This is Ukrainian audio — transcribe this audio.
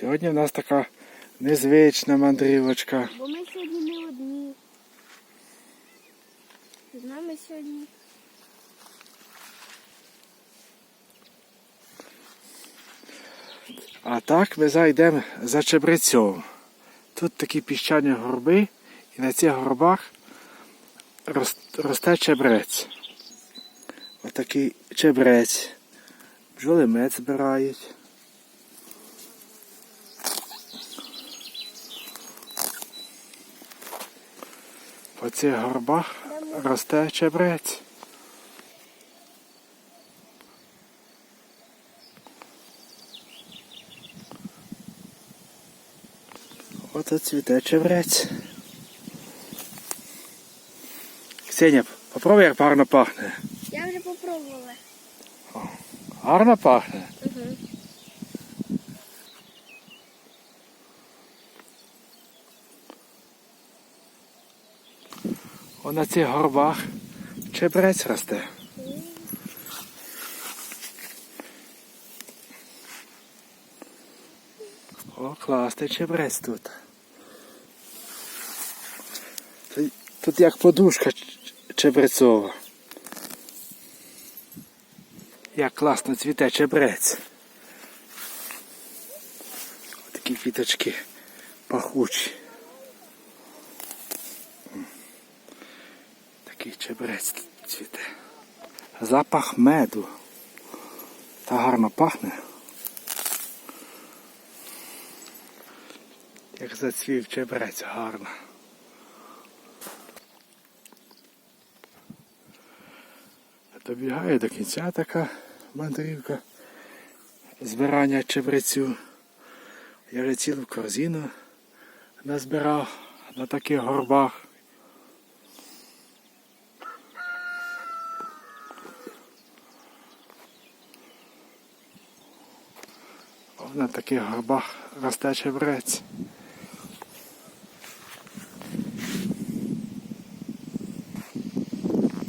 Сьогодні в нас така незвична мандрівочка. Бо ми сьогодні не одні. З нами сьогодні. А так ми зайдемо за чебрецьом. Тут такі піщані горби, і на цих горбах росте чебрець. Отакий чебрець. Бджоли мед збирають. По цих горбах росте чебрець. Ото цвіте чебрець. Ксенія, попробуй, як гарно пахне. Я вже попробувала. Гарно пахне. На цих горбах чебрець росте. О, класний чебрець тут. Тут, як подушка чебрецова. Як класно цвіте чебрець. Такі квіточки пахучі. Такий чебрець цвіте. Запах меду. Та гарно пахне. Як зацвів чебрець гарно. Добігає до кінця така мандрівка. Збирання чебрецю. Я вже цілу корзину назбирав на таких горбах. На таких горбах росте чебрець.